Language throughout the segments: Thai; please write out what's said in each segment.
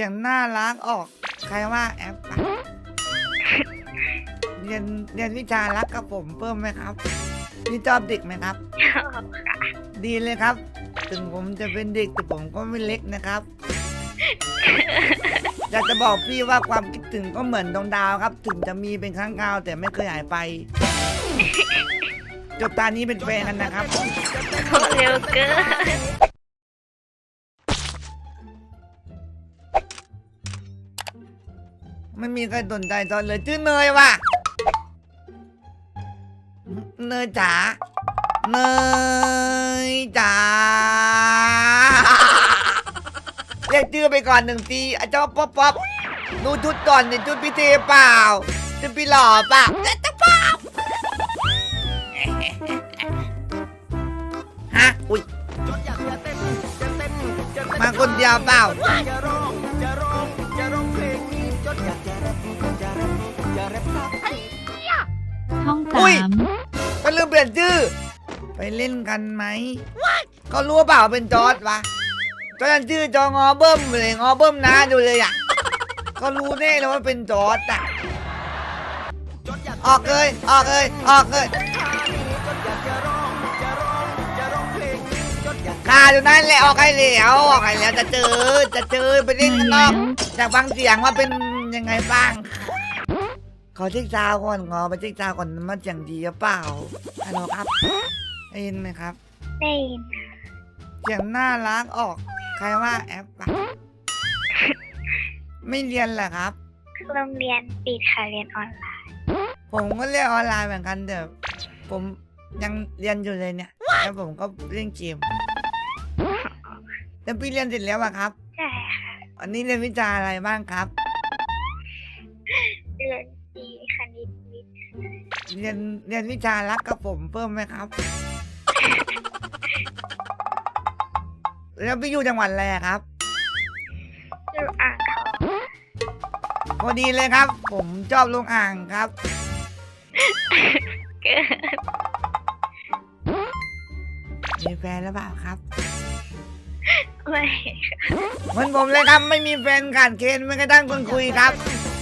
สียงน่ารักออก ใครว่าแอปอะเรียนเรียนวิชารักกับผมเพิ่มไหมครับนี่ชอบเด็กไหมครับ ชอบค่ะ ดีเลยครับ ถึงผมจะเป็นเด็กแต่ผมก็ไม่เล็กนะครับ อยากจะบอกพี่ว่าความคิดถึงก็เหมือนดวงดาวครับ ถึงจะมีเป็นครั้งคราวแต่ไม่เคยหายไป จบตานี้เป็นแฟนกันนะครับ เร็วเกิน ไม่มีใครสนใจตอนเลยชื่อเนยว่ะ เนยจ๋า เนยจ๋า เรียกชื่อไปก่อนหนึ่งทีอาจารย์ป๊อปป๊อปดูชุดก่อนเนี่ยชุดพิเศษเปล่าชุดพี่หล่อเปล่าเอ๊ะจะป๊อปฮะ อุ้ยมาคนเดียวเปล่า ช่องอุ้สายมก็ลืมเปลี่ยนชื่อ ไปเล่นกันไหมเขารู้เปล่าเป็นจอร์ดวะตอนนั้นชื่อจองอเบิ้มเลยงอเบิ้มนะดูเลยอะเขารู้แน่เลยว่าเป็นจอร์ดอะออกเลยออกเลยออกเลยคาอยู่นั่นแหละออกให้แล้วออกให้แล้วจะเจอจะเจอไปเล่นข้างนอกอยากฟังเสียงว่าเป็นยังไงบ้าง ขอเช็คซาวด์ก่อนขอไปเช็คซาวด์ก่อนมันเสียงดีหรือเปล่าฮัลโหลครับได้ยินไหมครับได้ยินเสียงน่ารักออก ใครว่าแอปอะไม่เรียนเหรอครับโรงเรียนปิดค่ะเรียนออนไลน์ ผมก็เรียนออนไลน์เหมือนกันแต่ผมยังเรียนอยู่เลยเนี่ยแล้วผมก็เล่นเกมแล้วพี่เรียนเสร็จแล้วอะครับใช่ค่ะอันนี้เรียนวิชาอะไรบ้างครับ เรียนเรียนวิชารักกับผมเพิ่มไหมครับ แล้วพี่อยู่จังหวัดอะไรอะครับ อยู่อ่างทองพอดีเลยครับ ผมชอบลงอ่างครับ เกินมีแฟนแล้วเปล่าครับไม่ค่ะเหมือนผมเลยครับ ไม่มีแฟนขาดเกณฑ์ไม่กระทั่งคนคุยครับ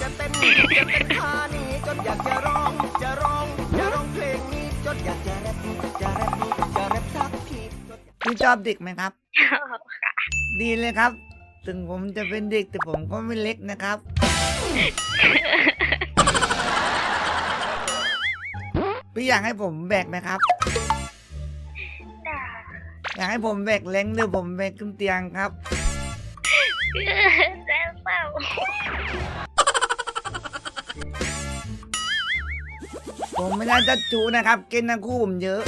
จะเต้นจะเต้นท่านี้ จนอยากจะร้อง จะร้อง จะร้องเพลงนี้จนอยากจะแรปจะแรปจะแรปสักทีจนพี่ชอบเด็กไหมครับ ชอบค่ะ ดีเลยครับ ถึงผมจะเป็นเด็กแต่ผมก็ไม่เล็กนะครับ พี่อยากให้ผมแบกไหมครับด่าอยากให้ผมแบกเล้งหรือผมแบกขึ้นเตียงครับเกินแล้วเศร้า ผมไม่น่าจะจูนะครับเกณฑ์ทั้งคู่ผมเยอะ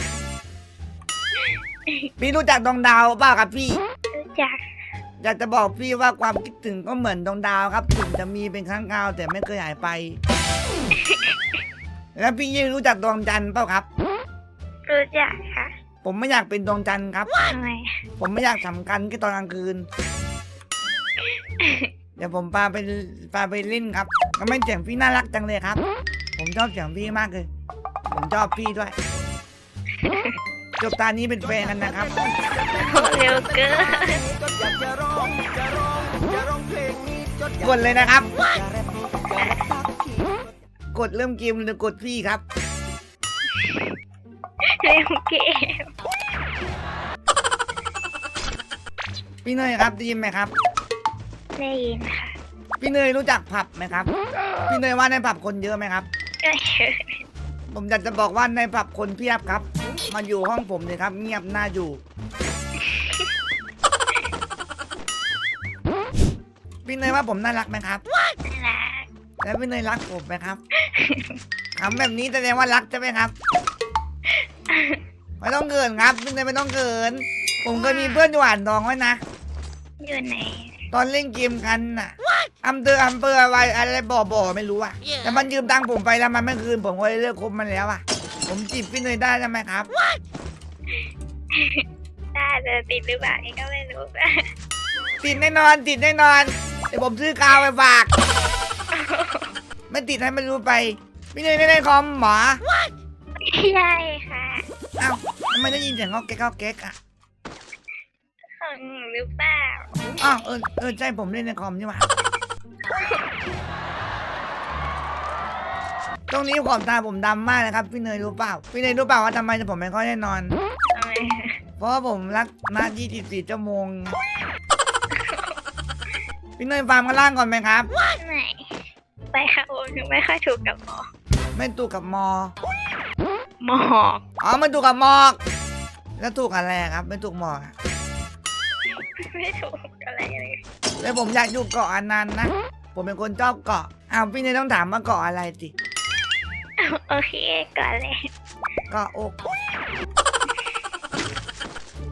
พี่รู้จักดวงดาวเปล่าครับพี่ รู้จักอยากจะบอกพี่ว่าความคิดถึงก็เหมือนดวงดาวครับ ถึงจะมีเป็นครั้งคราวแต่ไม่เคยหายไป แล้วพี่ยิ่งรู้จักดวงจันทร์เปล่าครับ รู้จักค่ะผมไม่อยากเป็นดวงจันทร์ครับ ทำไมผมไม่อยากสำคัญแค่ตอนกลางคืน เดี๋ยวผมพาไปพาไปเล่นครับก็ไม่เสียงพี่น่ารักจังเลยครับผม ชอบเสียงพี่มากเลย ผมชอบพี่ด้วย จบตานี้เป็นแฟนกันนะครับ เร็วเกินจนอยากจะร้องจะร้องจะร้องเพลงนี้จนอยากกดเลยนะครับจะแรปจะแรปสักทีกดเริ่มเกมหรือกดพี่ครับ เร็วเกมพี่เนยครับได้ยินไหมครับ ได้ยินค่ะ พี่เนยรู้จักผับไหมครับ พี่เนยว่าในผับคนเยอะไหมครับก็เยอะ ผมอยากจะบอกว่าในผับคนเพียบครับ มาอยู่ห้องผมเลยครับ เงียบน่าอยู่ พี่เนยว่าผมน่ารักไหมครับรักแล้วพี่เนยรักผมไหมครับถามแบบนี้แสดงว่ารักใช่ไหมครับไม่ต้องเกินครับพี่เนยไม่ต้องเกิน ผมเคยมีเพื่อนอยู่อ่านทองไว้นะอยู่ไหนตอนเล่นเกมกันน่ะ อำเภออำเภออะไรอะไรบ่อบ่อไม่รู้อะแต่มันยืมตังค์ผมไปแล้วมันไม่คืนผมก็เลยเลิกคบมันแล้วอะผมจีบพี่เนยได้ใช่ไหมครับ ได้จะติดหรือเปล่านี่ก็ไม่รู้ ติดแน่นอนติดแน่นอนเดี๋ยวผมซื้อกาวไปฝากไม่ติดให้มันรู้ไป พี่เนยไม่ได้คอมหมอใช่ค่ะเอ้าทำไมได้ยินเสียงเขาแก๊กเขาแก๊กอะของหนูหรือเปล่า อ้าวเออเออใช่ผมเล่นในคอมใช่ไหม ตรงนี้ขอบตาผมดำมากนะครับ พี่เนยรู้เปล่า พี่เนยรู้เปล่าว่าทำไมผมไม่ค่อยได้นอน ทำไมเพราะว่าผมรักนา24ชั่วโมงพี่เนยฟาร์มข้างล่างก่อนไหมครับไม่ไปค่ะโอ้ถึงไม่ค่อยถูกกับหมอไม่ถูกกับมอ หมอกอ๋อมันถูกกับมอก แล้วถูกอะไรครับ ไม่ถูกมอกอะไม่ถูกอะไรเลย แล้วผมอยากอยู่เกาะอันนั้นนะ ผมเป็นคนชอบเกาะอ้าวพี่เนยต้องถามว่าเกาะอะไรสิโอเคก่อนเลยเกาะอก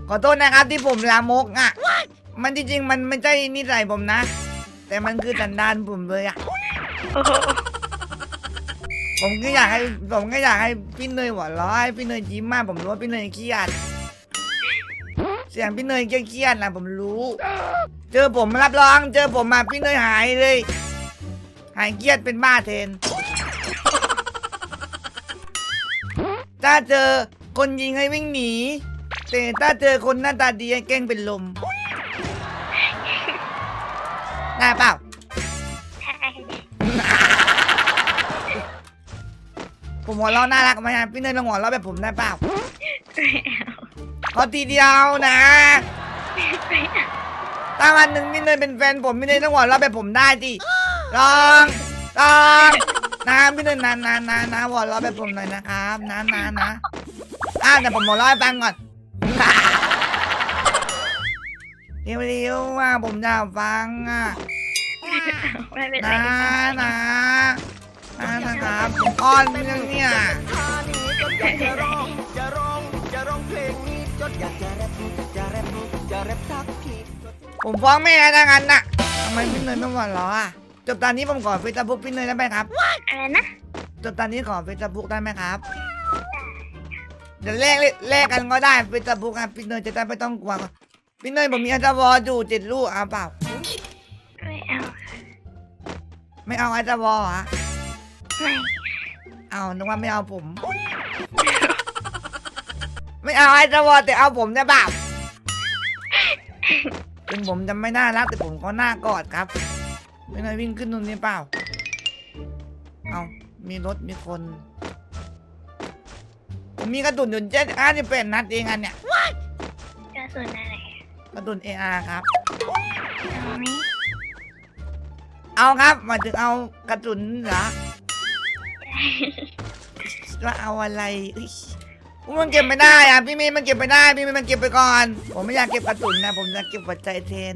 ขอโทษนะครับที่ผมลามกอะ มันจริงๆ มันไม่ใช่นิสัยผมนะ แต่มันคือสันดานผมเลยอะโอ้โหผมก็อยากให้ผมก็อยากให้พี่เนยหัวเราะให้พี่เนยยิ้มมากผมรู้ว่าพี่เนยเครียด เสียงพี่เนยเครียดๆนะผมรู้ เจอผมรับรอง เจอผมมาพี่เนยหายเลย หายเครียดเป็นบ้าเทน ถ้าเจอคนยิงให้วิ่งหนี แต่ถ้าเจอคนหน้าตาดีให้แกล้งเป็นลมได้เปล่าใช่ผมหัวเราะน่ารักไหมอะพี่เนยลองหัวเราะแบบผมได้เปล่าไม่เอาขอทีเดียวนะไม่ เอาถ้าวันหนึ่งพี่เนยเป็นแฟนผมพี่เนยต้องหัวเราะแบบผมได้ดิลองลองนะพี่เนยนะนะนะนะหัวเราะแบบผมหน่อยนะครับนะนะนะอะแต่ผมหัวเราะให้ฟังก่อนเร็วๆว่าผมอยากฟังอะไม่เป็นไรนะนะนะนะครับผมอ้อนเรื่องเนี่ยท่านี้จนอยากจะร้องจะร้องจะร้องเพลงนี้จนอยากจะแรปจะแรปจะแรปสักที ผมฟ้องแม่นะงั้นน่ะทำไมพี่เนยไม่หัวเราะอะจบตอนนี้ผมขอเฟซบุ๊กพี่เนยได้ไหมครับ อะไรนะจบตอนนี้ขอเฟซบุ๊กได้ไหมครับเดี๋ยวแลกแลกกันก็ได้เฟซบุ๊กอะพี่เนยจะได้ไม่ต้องกลัวพี่เนยผมมีอัลวออยู่เจ็ดลูกเอาเปล่า ไม่เอาไม่เอาอัลวออะไม่เอานึกว่าไม่เอาผม ไม่เอาอัลวอแต่เอาผมได้เปล่า ถึงผมจะไม่น่ารักแต่ผมก็น่ากอดครับพี่เนยวิ่งขึ้นตรงนี้เปล่า เอามีรถมีคน ผมมีกระตุนอยู่เจ็ดห้าสิบเป็นนัดเองอันเนี่ยกระสุนอะไรกระตุนเออาครับ เอาไหมเอาครับหมายถึงเอากระตุนเหรอว่าเอาอะไรเอ้ยมันเก็บไม่ได้อะพี่มย์มันเก็บไม่ได้พี่มย์มันเก็บไปก่อน ผมไม่อยากเก็บกระตุนนะ ผมอยากเก็บหัวใจแทน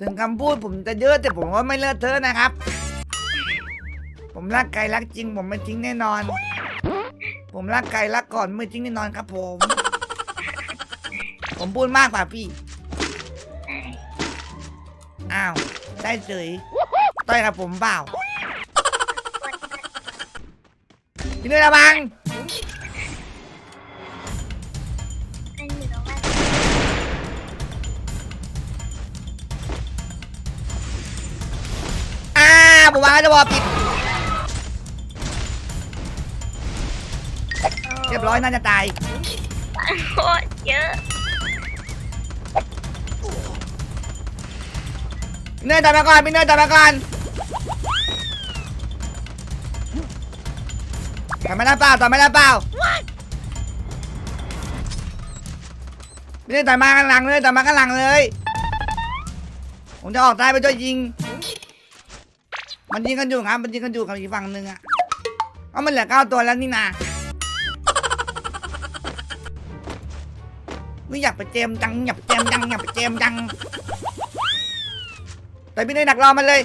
ถึงคำพูดผมจะเยอะแต่ผมว่าไม่เลอะเทอะนะครับ ผมรักไก่รักจริง ผมไม่ทิ้งแน่นอน ผมรักไก่รักก่อนไม่ทิ้งแน่นอนครับ ผม ผมพูดมากป่ะพี่ อ้าวได้เฉยต่อยกับผมเปล่า พี่นุ้ยระวังมันอยู่ตรงนั้นอ้าผมวางจะบอกผิดเรียบร้อยน่าจะตายโคตรเยอะพี่เนยตามมาก่อนพี่เนยตามมาก่อน ตามไม่ได้เปล่าตามไม่ได้เปล่าพี่เนยตามมาข้างหลังเลยตามมาข้างหลังเลย ผมจะออกซ้ายไปช่วยยิง มันยิงกันอยู่ครับ มันยิงกันอยู่กับอีกฝั่งหนึ่งอะเอามันเหลือเก้าตัวแล้วนี่นาไม่อยากไปเจมจังอยากไปเจมจังอยากไปเจมจังแต่พี่เนยหนักรอมันเลย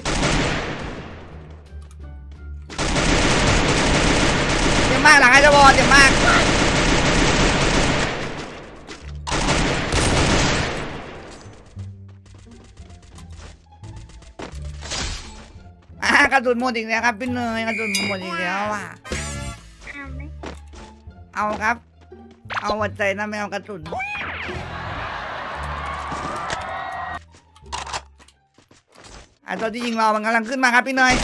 ากหลังไอ้เจ้าวอเจ็บมากอ่ากระสุนหมดอีกแล้วครับพี่เนยกระสุนหมดอีกแล้วอะเอาไหมเอาครับ เอาหัวใจนะไม่เอากระสุนไอ้ตัวที่ยิงเรามันกำลังขึ้นมาครับพี่เนย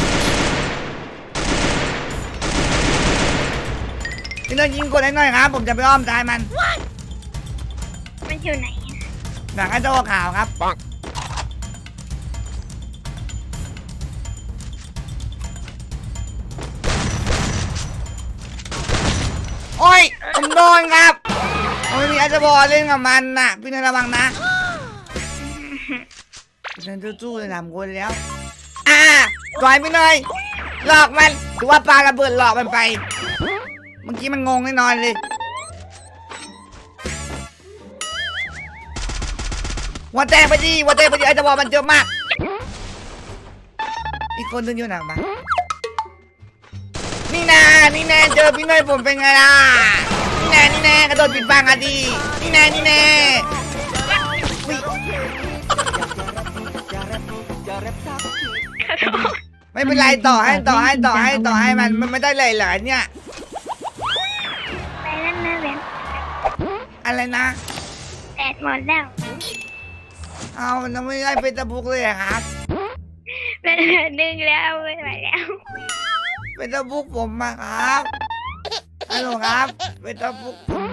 พี่เนยยิงกดให้หน่อยครับ ผมจะไปอ้อมตายมันมันอยู่ไหนอะหนังกระจกขาวครับโอ้ยผมโดนครับผมไม่มีอาจจะบอลเล่นกับมันน่ะ พี่เนยระวังนะพี่เนยสู้ๆเลยทำคนแล้ว อ่าปล่อยพี่เนยหลอกมันหรือว่าปลาระเบิดหลอกมันไป เมื่อกี้มันงงแน่นอนเลย หัวแตกไปดิหัวแตกไปดิไอ้ตะวอมันเยอะมาก อีกคนนึงอยู่ไหนมา นี่นานี่แน่เจอพี่เนยผมเป็นไงล่ะ นี่แน่นี่แน่กระโดดปิดบังอะดีนี่แน่นี่แน่อุ๊ยจะแรปจะแรปสักทีขอโทษไม่เป็นไรต่อให้ต่อให้ต่อให้ต่อให้มันมันไม่ได้เลยเหรอเนี่ย อะไรนะ แดดหมดแล้วเอามันไม่ได้เป็นตะบุกเลยอะครับ เป็นเหลือดึงแล้วไม่ไหวแล้ว เป็นตะบุกผมมาครับฮัลโหลครับ เป็นตะบุกผม